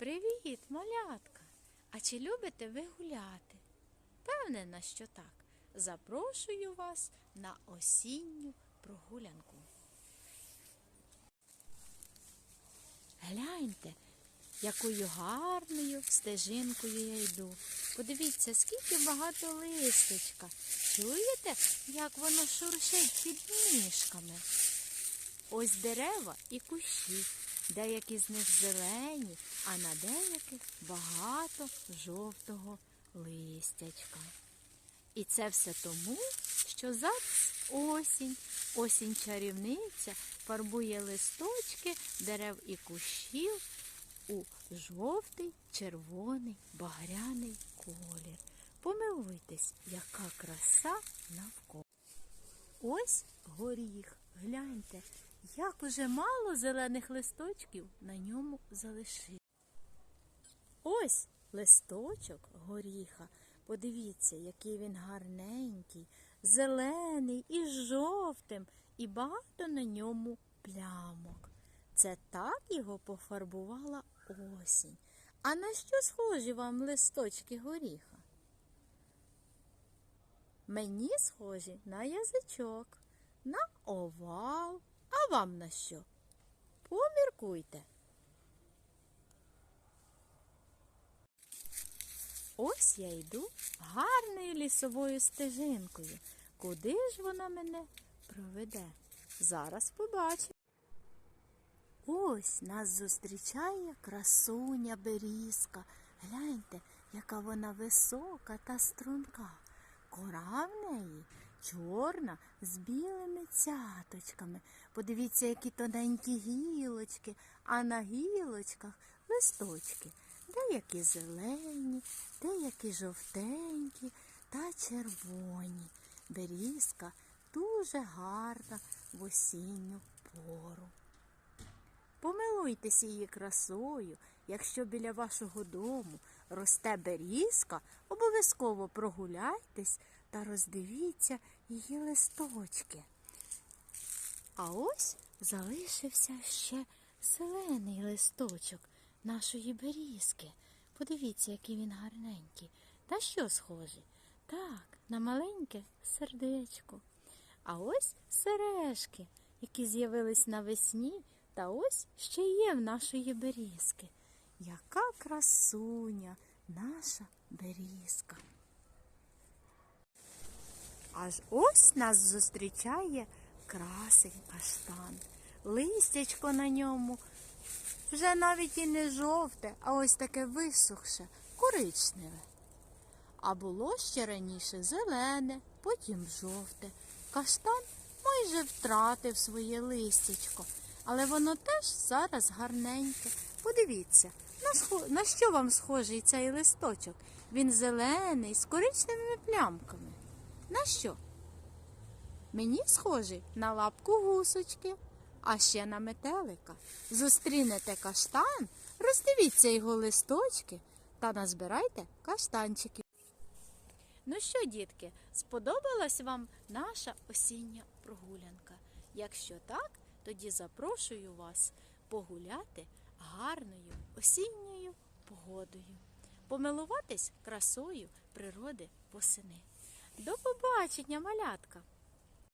Привіт, малятка! А чи любите ви гуляти? Певнена, що так. Запрошую вас на осінню прогулянку. Гляньте, якою гарною стежинкою я йду. Подивіться, скільки багато листочка. Чуєте, як воно шуршить під ніжками? Ось дерева і кущі. Деякі з них зелені, а на деяких багато жовтого листячка. І це все тому, що зараз осінь. Осінь чарівниця фарбує листочки дерев і кущів у жовтий, червоний, багряний колір. Помилуйтесь, яка краса навколо. Ось горіх. Гляньте, як уже мало зелених листочків на ньому залишилось. Ось листочок горіха. Подивіться, який він гарненький, зелений і жовтим, і багато на ньому плямок. Це так його пофарбувала осінь. А на що схожі вам листочки горіха? Мені схожі на язичок, на овал. А вам на що? Поміркуйте. Ось я йду гарною лісовою стежинкою. Куди ж вона мене проведе? Зараз побачимо. Ось нас зустрічає красуня берізка. Гляньте, яка вона висока та струнка. Кора в неї чорна з білими цяточками. Подивіться, які тоненькі гілочки, а на гілочках листочки. Деякі зелені, деякі жовтенькі та червоні. Берізка дуже гарна в осінню пору. Помилуйтесь її красою. Якщо біля вашого дому росте берізка, обов'язково прогуляйтесь та роздивіться її листочки. А ось залишився ще зелений листочок нашої берізки. Подивіться, який він гарненький. Та що схожий? Так, на маленьке сердечко. А ось сережки, які з'явились навесні, та ось ще є в нашої берізки. Яка красуня наша берізка. Аж ось нас зустрічає красень каштан. Листячко на ньому вже навіть і не жовте, а ось таке висохше, коричневе. А було ще раніше зелене, потім жовте. Каштан майже втратив своє листячко, але воно теж зараз гарненьке. Подивіться, на, що вам схожий цей листочок? Він зелений, з коричневими плямками. На що? Мені схожий на лапку гусочки, а ще на метелика. Зустрінете каштан, роздивіться його листочки та назбирайте каштанчики. Ну що, дітки, сподобалась вам наша осіння прогулянка? Якщо так, тоді запрошую вас погуляти гарною осінньою погодою, помилуватись красою природи восени. До побачення, малятка!